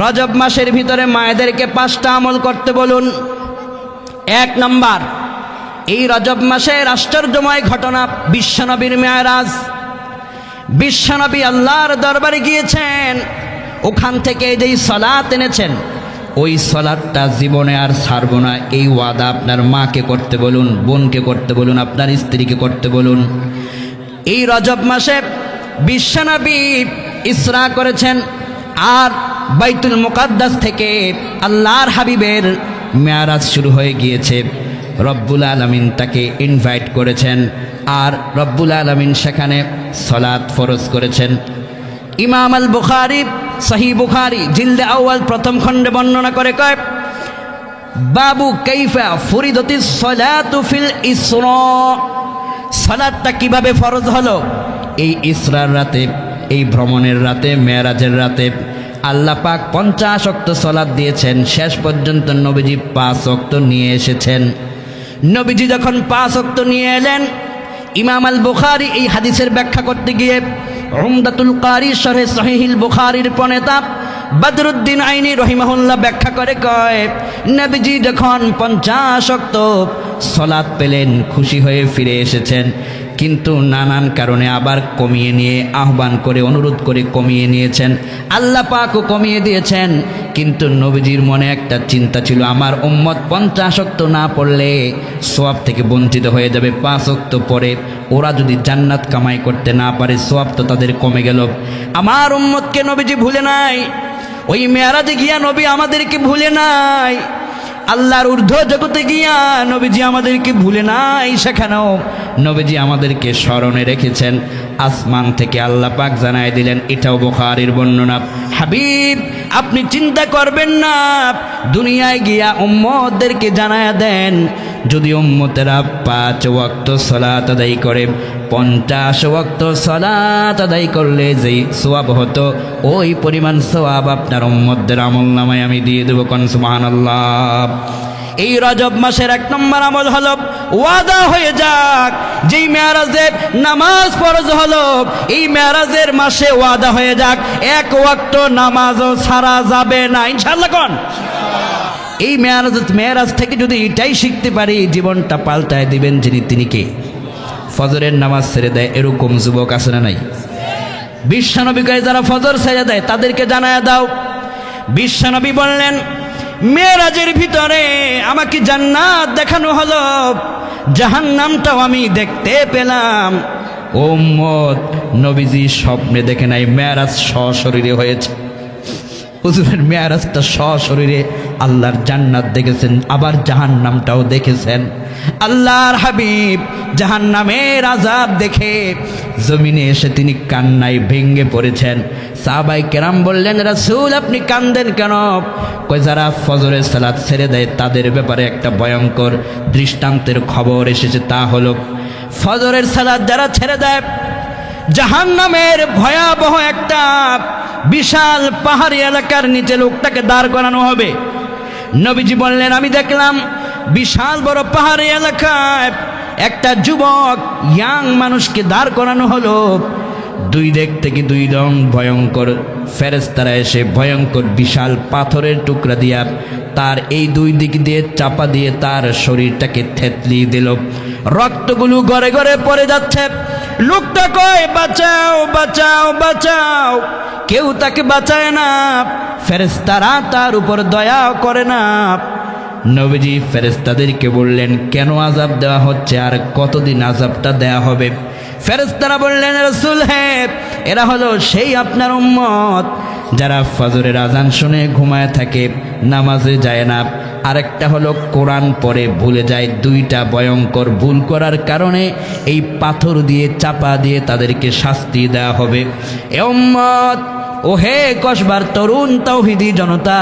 রজব মাসের ভিতরে মায়েদেরকে পাঁচটা আমল করতে বলুন। এক নম্বর, এই রজব মাসের আশ্চর্যময় ঘটনা, বিশ্বনবীর মেয়ারাজ। বিশ্বনবী আল্লাহর দরবারে গিয়েছেন, ওখান থেকে যেই সলাৎ এনেছেন, ওই সলাদটা জীবনে আর ছাড়বো না। এই ওয়াদা আপনার মাকে করতে বলুন, বোনকে করতে বলুন, আপনার স্ত্রীকে করতে বলুন। এই রজব মাসে বিশ্বনবী ইসরা করেছেন, আর বাইতুল মুকাদ্দাস থেকে আল্লাহর হাবিবের মেয়ারাজ শুরু হয়ে গিয়েছে। রব্বুল আলমিন তাকে ইনভাইট করেছেন আর রব্বুল আলমিন সেখানে সলাৎ ফরজ করেছেন। ইমাম আল বুখারি সহি বুখারি জিলদে আউয়াল প্রথম খণ্ডে বর্ণনা করে কয়, বাবু কৈফা ফরিদতি সলাতু ফিল ইসরা। সালাদটা কীভাবে ফরজ হলো? এই ইসরার রাতে, এই ভ্রমণের রাতে, মেয়েরাজের রাতে আল্লাহ পাক পঞ্চাশ অক্ত সলাদ দিয়েছেন, শেষ পর্যন্ত নবীজি পাঁচ অক্ত নিয়ে এসেছেন। নবীজি যখন পাঁচ অক্ত নিয়ে এলেন, ইমাম আল বুখারি এই হাদিসের ব্যাখ্যা করতে গিয়ে উমদাতুল কারি শরহে সহিহিল বুখারির প্রণেতা বদরুদ্দিন আইনি রহিমাহুল্লাহ ব্যাখ্যা করে কয়, নবীজি যখন পঞ্চাশ অক্ত সলাদ পেলেন, খুশি হয়ে ফিরে এসেছেন। কিন্তু নানান কারণে আবার কমিয়ে নিয়ে, আহ্বান করে, অনুরোধ করে কমিয়ে নিয়েছেন। আল্লাহ পাকও কমিয়ে দিয়েছেন। কিন্তু নবীজির মনে একটা চিন্তা ছিল, আমার উম্মত পঞ্চাশ অক্ত না পড়লে সোয়াব থেকে বঞ্চিত হয়ে যাবে। পাঁচ অক্ত পরে ওরা যদি জান্নাত কামাই করতে না পারে, সোয়াব তো তাদের কমে গেল। আমার উম্মতকে নবীজি ভুলে নাই। ওই মেয়ারাজে গিয়া নবী আমাদেরকে ভুলে নাই। আল্লাহর ঊর্ধ্ব জগতে গিয়া নবীজি আমাদেরকে ভুলে নাই সেখানেও নবীজি আমাদেরকে স্মরণে রেখেছেন। আসমান থেকে আল্লাহ পাক জানায় দিলেন, এটাও বোখারির বর্ণনা। হাবিব, আপনি চিন্তা করবেন না, দুনিয়ায় গিয়া উম্মতদেরকে জানায় দেন, যদি উম্মতেরা পাঁচ ওয়াক্ত সলাত আদায় করে, পঞ্চাশ ওয়াক্ত সলাত আদায় করলে যেই সোয়াব হতো, ওই পরিমাণ সোয়াব আপনার উম্মতদের আমল নামায় আমি দিয়ে দেবো কনসুমান আল্লাহ এই রজব মাসের এক নম্বর আমল হলো ওয়াদা হয়ে যাক। যেই মেয়ারাজের নামাজ ফরজ হলো, এই মেয়ারাজের মাসে ওয়াদা হয়ে যাক। এক ওয়াক্ত নামাজও ছাড়া যাবে না। ইনশাল্লাহ কোন? এই মেয়ারাজ মেয়ারাজ থেকে যদি এটাই শিখতে পারি, জীবনটা পাল্টায় দিবেন যিনি, তিনি কে? ফজরের নামাজ ছেড়ে দেয়, এরকম যুবক আছে না নাই? বিশ্বনবীকে যারা ফজর ছেড়ে দেয়, তাদেরকে জানায় দাও। বিশ্বনবী বললেন মেয়েরাজের ভিতরে আমাকে জান্নাত দেখানো হলো। জাহান নামটাও আমি দেখতে পেলাম। ওম্মত নবীজি স্বপ্নে দেখে নাই, মেয়ারাজ সশরীরে হয়েছে। হুজুরের মেয়ারাজটা সশরীরে আল্লাহর জান্নাত দেখেছেন, আবার জাহান্নামটাও দেখেছেন। আল্লাহর হাবিব জাহান্নামের আজাব দেখে জমিনে এসে তিনি কান্নায় ভেঙ্গে পড়েছেন। সাহাবাই কেরাম বললেন, রাসূল, আপনি কান্দেন কেন? কই যারা ফজরের সালাদ ছেড়ে দেয়, তাদের ব্যাপারে একটা ভয়ঙ্কর দৃষ্টান্তের খবর এসেছে, তা হলো ফজরের সালাদ যারা ছেড়ে দেয়, জাহান্নামের ভয়াবহ একটা বিশাল পাহাড়ি এলাকার নিচে লোকটাকে দাঁড় করানো হবে। নবীজি বললেন, আমি দেখলাম বিশাল বড় পাহাড়ি এলাকায় একটা যুবক ইয়াং মানুষকে দাঁড় করানো হলো। দুই দিক থেকে দুই রং ভয়ঙ্কর। ফেরেস্তারা এসে ভয়ঙ্কর বিশাল পাথরের টুকরা দিয়া তার এই দুই দিক দিয়ে চাপা দিয়ে তার শরীরটাকে থেতলি দিল। রক্তগুলো গড়ে গড়ে পড়ে যাচ্ছে। লোকটা কয়, বাঁচাও বাঁচাও বাঁচাও। কেউ তাকে বাঁচায় না ফেরেস্তারা তার উপর দয়া করে না। নবীজি ফেরেস্তাদেরকে বললেন, কেন আজাব দেওয়া হচ্ছে আর কতদিন আজাবটা দেয়া হবে? ফেরেস্তারা বললেন, রসুল হ্যাঁ এরা হলো সেই আপনার উম্মত। যারা ফজরের আজান শুনে ঘুমায় থাকে, নামাজে যায় না। আরেকটা হলো কোরআন পরে ভুলে যায়। দুইটা ভয়ঙ্কর ভুল করার কারণে এই পাথর দিয়ে, চাপা দিয়ে তাদেরকে শাস্তি দেওয়া হবে। এ উম্মত! ও হে কসবার তরুণ তৌহিদি জনতা,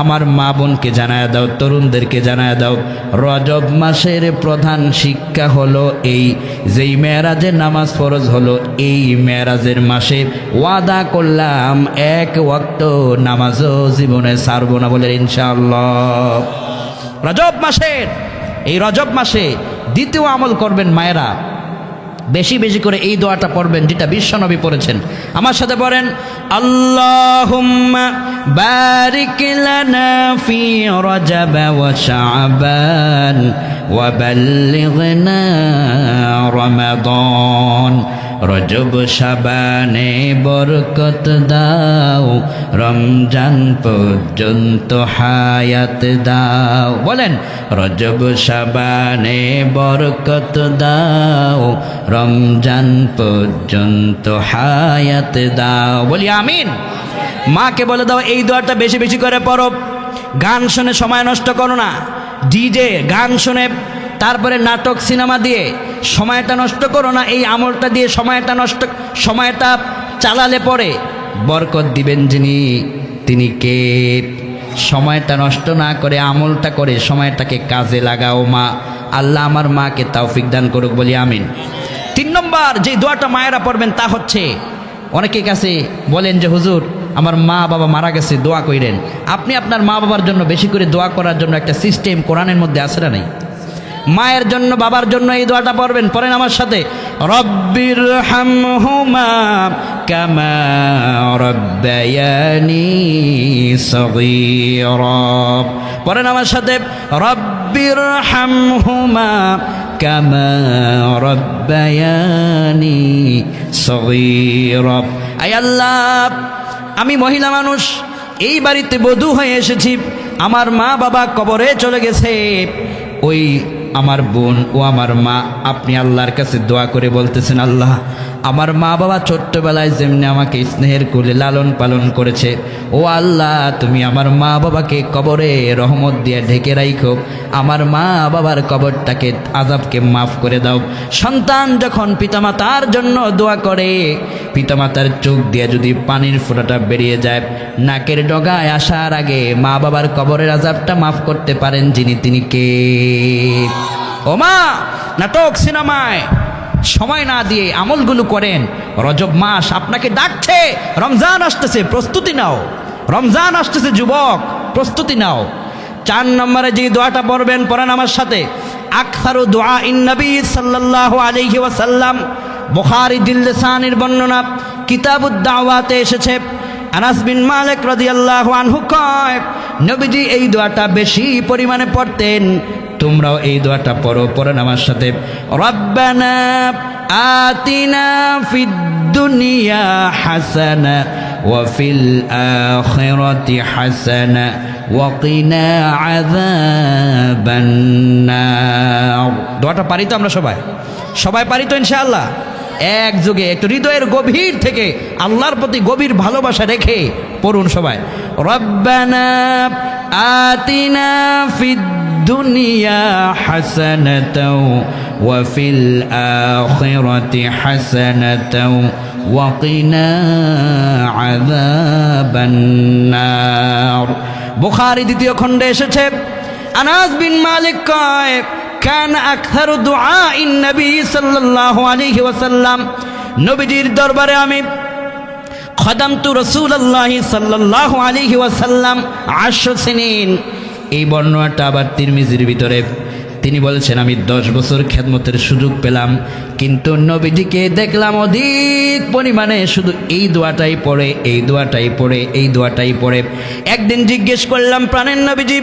আমার মা বোনকে জানায় দাও, তরুণদেরকে জানায় দাও। রজব মাসের প্রধান শিক্ষা হলো এই, যেই মেয়েরাজের নামাজ ফরজ হলো এই মেয়েরাজের মাসে ওয়াদা করলাম, এক ওয়াক্ত নামাজও জীবনে সারবো না বলে ইনশাআল্লাহ। রজব মাসের, এই রজব মাসে দ্বিতীয় আমল করবেন মায়েরা। বেশি বেশি করে এই দোয়াটা পড়বেন যেটা বিশ্বনবী পড়েছেন। আমার সাথে পড়েন আল্লাহ রমাদান। রজব সাবানে বরকত দাও, রমজান পর্যন্ত হায়াত দাও। বলেন, রজব সাবানে বরকত দাও, রমজান পর্যন্ত হায়াত দাও। বলি আমিন। মাকে বলে দাও, এই দোয়াটা বেশি বেশি করে পড়ো। গান শুনে সময় নষ্ট করো না। ডিজে, গান শুনে তারপরে নাটক, সিনেমা দিয়ে সময়টা নষ্ট করো না, এই আমলটা দিয়ে সময়টা নষ্ট, সময়টা চালালে পরে বরকত দিবেন যিনি, তিনি কে? সময়টা নষ্ট না করে, আমলটা করে সময়টাকে কাজে লাগাও মা। আল্লাহ আমার মাকে তাওফিক দান করুক, বলি আমিন। তিন নম্বর যে দোয়াটা মায়েরা পড়বেন তা হচ্ছে, অনেকের কাছে বলেন যে, হুজুর, আমার মা বাবা মারা গেছে, দোয়া কইরেন। আপনি আপনার মা বাবার জন্য বেশি করে দোয়া করার জন্য একটা সিস্টেম কোরআনের মধ্যে আছে না নাই? মায়ের জন্য, বাবার জন্য এই দোয়াটা পড়বেন, পড়েন আমার সাথে। রব্বির হামহুমা কামা রব্বায়ানি সগীরা। পড়েন আমার সাথে, রব্বির হামহুমা কামা রব্বায়ানি সগীরা। আয় আল্লাহ, আমি মহিলা মানুষ, এই বাড়িতে বধূ হয়ে এসেছি। আমার মা বাবা কবরে চলে গেছে। ওই আমার বোন ও আমার মা, আপনি আল্লাহর কাছে দোয়া করে বলতেছেন, আল্লাহ, আমার মা বাবা ছোট্টবেলায় যেমনি আমাকে স্নেহের কোলে লালন পালন করেছে, ও আল্লাহ, তুমি আমার মা বাবাকে কবরে রহমত দিয়ে ঢেকে রাইখো, আমার মা বাবার কবরটাকে আজাবকে মাফ করে দাও। সন্তান যখন পিতামাতার জন্য দোয়া করে, পিতামাতার চোখ দিয়ে যদি পানির ফোঁটাটা বেরিয়ে যায়, নাকের ডগায় আসার আগে মা বাবার কবরের আজাবটা মাফ করতে পারেন যিনি তিনি কে? ও মা নাটক, সিনেমায় সময় না দিয়ে আমলগুলো করেন। রজব মাস আপনাকে ডাকছে, রমজান আসতেছে, প্রস্তুতি নাও। রমজান আসতেছে, যুবক, প্রস্তুতি নাও। চার নম্বরে যে দোয়াটা পড়বেন, পড়েন আমার সাথে। আকসারু দোয়া ইন্নবী সাল্লাল্লাহু আলাইহি ওয়াসাল্লাম। বুখারী দিল্লিসানির বর্ণনা কিতাবুদ্দাওয়াতে এসেছে। আনাস বিন মালিক রাদিয়াল্লাহু আনহু কয় নবীজি এই দোয়াটা বেশি পরিমাণে পড়তেন। তোমরাও এই দোয়াটা পড়ো পড়েন আমার সাথে। রব্বানা আতিনা ফিদ দুনিয়া হাসানা আখিরাতি হাসানা ওয়া কিনা আযাবান নার। দোয়াটা পারি তো আমরা সবাই? সবাই পারি তো ইনশাআল্লাহ? এক যুগে একটু হৃদয়ের গভীর থেকে আল্লাহর প্রতি গভীর ভালোবাসা রেখে পড়ুন সবাই। রব্বানা আতিনা ফিদ দুনিয়া হাসানাতাও ওয়া ফিল আখিরাতি হাসানাতাও ওয়া কিনা আযাবান নার। বুখারী দ্বিতীয় খণ্ডে এসেছে, আনাস বিন মালিক কয় কান ইন নবী নবীজির দরবারে আমি খদামতু রসুল্লাহ সাল্লাহ আলাইহি ওয়াসাল্লাম আশ্ব এই বর্ণনাটা আবার তিরমিজির ভিতরে তিনি বলছেন, আমি দশ বছর খেদমতের সুযোগ পেলাম, কিন্তু নবীজিকে দেখলাম অধিক পরিমাণে শুধু এই দোয়াটাই পড়ে, এই দোয়াটাই পড়ে, এই দোয়াটাই পড়ে। একদিন জিজ্ঞেস করলাম প্রাণের নবীজি,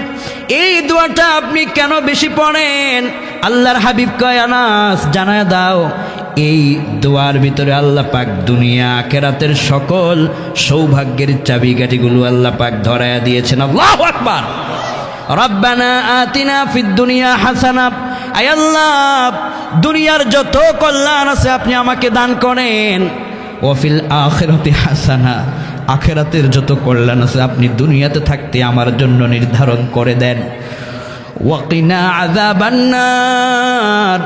এই দোয়াটা আপনি কেন বেশি পড়েন? আল্লাহর হাবিব কয়, আনাস, জানায় দাও, এই দোয়ার ভিতরে আল্লাহ পাক দুনিয়া কেরাতের সকল সৌভাগ্যের চাবিকাঠিগুলো আল্লাহ পাক ধরায়া দিয়েছেন। আল্লাহ আকবার! রব্বানা আতিনা ফিদ দুনিয়া হাসানা। আয় আল্লাহ, দুনিয়ার যত কল্যাণ আছে আপনি আমাকে দান করেন। ওফিল আখেরাতে হাসানা, আখেরাতের যত কল্যাণ আছে আপনি দুনিয়াতে থাকতে আমার জন্য নির্ধারণ করে দেন। ওয়াকিনা আযাবান্নার,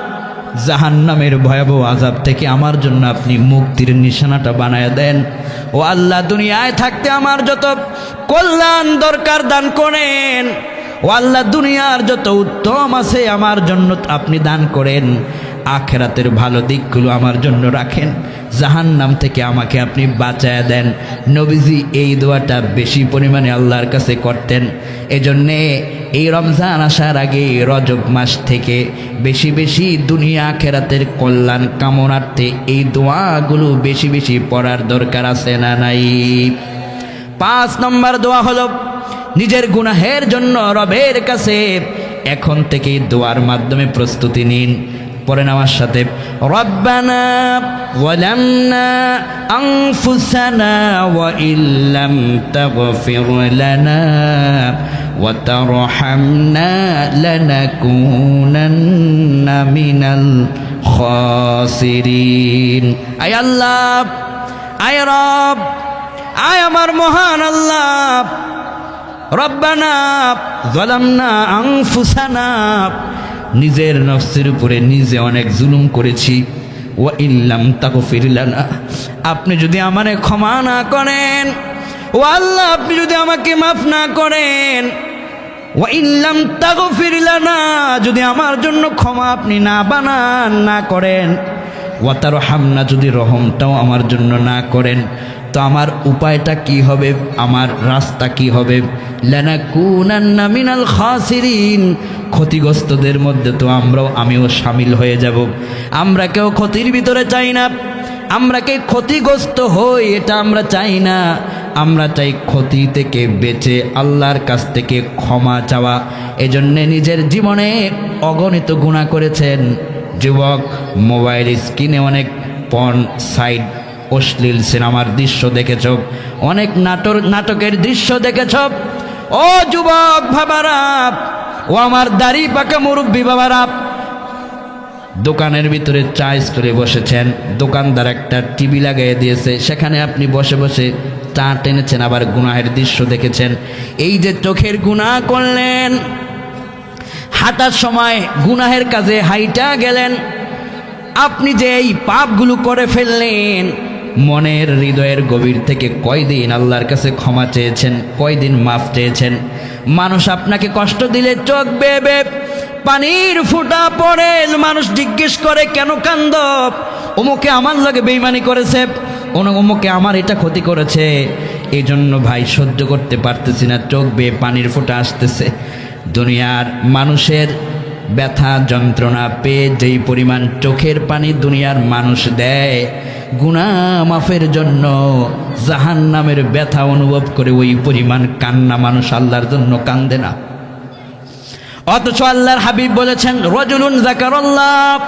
জাহান্নামের ভয়াবহ আজাব থেকে আমার জন্য আপনি মুক্তির নিশানাটা বানায় দেন। ও আল্লাহ, দুনিয়ায় থাকতে আমার যত কল্যাণ দরকার দান করেন। ও আল্লাহ দুনিয়ার যত উত্তম আছে আমার জন্য আপনি দান করেন। আখেরাতের ভালো দিকগুলো আমার জন্য রাখেন। জাহান্নাম থেকে আমাকে আপনি বাঁচায় দেন। নবীজি এই দোয়াটা বেশি পরিমাণে আল্লাহর কাছে করতেন। এজন্যে এই রমজান আসার আগে রজব মাস থেকে বেশি বেশি দুনিয়া আখেরাতের কল্যাণ কামনার্থে এই দোয়াগুলো বেশি বেশি পড়ার দরকার আছে না নাই? পাঁচ নম্বর দোয়া হলো নিজের গুনাহের জন্য রবের কাছে এখন থেকে দোয়ার মাধ্যমে প্রস্তুতি নিন। পরে নেওয়ার সাথে, রব্বানা মিনাল আয় আল্লাহ, আয় রব, আয় আমার মহান আল্লাহ নিজের নফসের উপরে নিজে অনেক জুলুম করেছি। ও ইল্লাম তাকো ফিরলানা আপনি যদি আমারে ক্ষমা না করেন, ও আল্লাহ, আপনি যদি আমাকে মাফ না করেন ও ইল্লাম তাকো ফিরলানা যদি আমার জন্য ক্ষমা আপনি না বানান, না করেন ওয়াতার হামনা যদি রহমটাও আমার জন্য না করেন তো আমার উপায়টা কি হবে? আমার রাস্তা কি হবে? লেনা কুনান্না মিনাল খাসিরিন। ক্ষতিগ্রস্তদের মধ্যে তো আমরাও, আমিও সামিল হয়ে যাব। আমরা কেউ ক্ষতির ভিতরে চাই না। আমরা কে ক্ষতিগ্রস্ত হই, এটা আমরা চাই না। আমরা চাই ক্ষতি থেকে বেঁচে, আল্লাহর কাছ থেকে ক্ষমা চাওয়া। এজন্যে নিজের জীবনে অগণিত গুণা করেছেন। যুবক, মোবাইল স্ক্রিনে অনেক পন সাইড অশ্লীল সিনেমার দৃশ্য দেখেছ, অনেক নাটক নাটকের দৃশ্য দেখেছ। ও যুবক বাবারা ও আমার দাড়ি পাকা মুরব্বী বাবারা। দোকানের ভিতরে চা স্টোরে বসেছেন, দোকানদার একটা টিভি লাগিয়ে দিয়েছে, সেখানে আপনি বসে বসে চা টেনেছেন, আবার গুনাহের দৃশ্য দেখেছেন। এই যে চোখের গুনাহ করলেন, হাঁটার সময় গুনাহের কাজে হাইটা গেলেন, আপনি যে এই পাপগুলো করে ফেললেন মনের হৃদয়ের গভীর থেকে কয়দিন আল্লাহর কাছে ক্ষমা চেয়েছেন, কয়দিন মাফ চেয়েছেন? মানুষ আপনাকে কষ্ট দিলে চোখ বেবে পানির ফুটা পড়ে। মানুষ জিজ্ঞেস করে, কেন কান্দ? অমুকে আমার লগে বেইমানি করেছে। অমুকে আমার এটা ক্ষতি করেছে। এই জন্য ভাই, সহ্য করতে পারতেছি না। চোখ বেয়ে পানির ফোঁটা আসতেছে। দুনিয়ার মানুষের ব্যথা যন্ত্রণা পেয়ে যেই পরিমাণ চোখের পানি দুনিয়ার মানুষ দেয় গুণা মাফের জন্য জাহান নামের ব্যথা অনুভব করে ওই পরিমাণ কান্না মানুষ আল্লাহর জন্য কান্দে না। অথচ আল্লাহর হাবিব বলেছেন, রজুলুন জাকারল্লাহ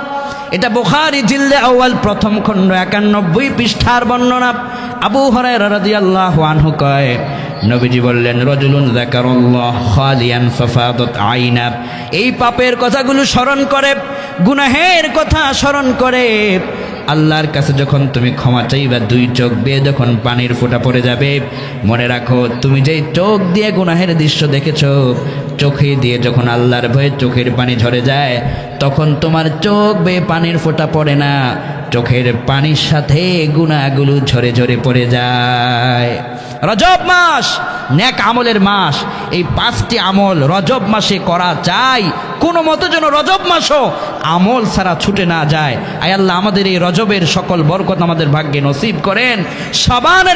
এটা বুখারি জিল্লে আউয়াল প্রথম খণ্ড একানব্বই পৃষ্ঠার বর্ণনা। আবু হরাই রাদিয়াল্লাহু আনহু কয়, নবীজি বললেন, রজুলুন জাকারুল্লাহ খালিয়ান আইনা। এই পাপের কথাগুলো স্মরণ করে, গুনাহের কথা স্মরণ করে আল্লাহর কাছে যখন তুমি ক্ষমা চাইবা, দুই চোখ দিয়ে যখন পানির ফোঁটা পড়ে যাবে, মনে রাখো, তুমি যেই চোখ দিয়ে গুনাহের দৃশ্য দেখেছ, চোখে দিয়ে যখন আল্লাহর ভয়ে চোখের পানি ঝরে যায়, তখন তোমার চোখ বেয়ে পানির ফোঁটা পড়ে না, চোখের পানির সাথে গুণাগুলো ঝরে ঝরে পড়ে যায়। রজব মাস নেক আমলের মাস। এই পাঁচটি আমল রজব মাসে করা চাই কোনো মতো যেন রজব মাসও আমল ছাড়া ছুটে না যায়। আয়াল্লাহ আমাদের এই রজবের সকল বরকত আমাদের ভাগ্যে নসিব করেন। সবানের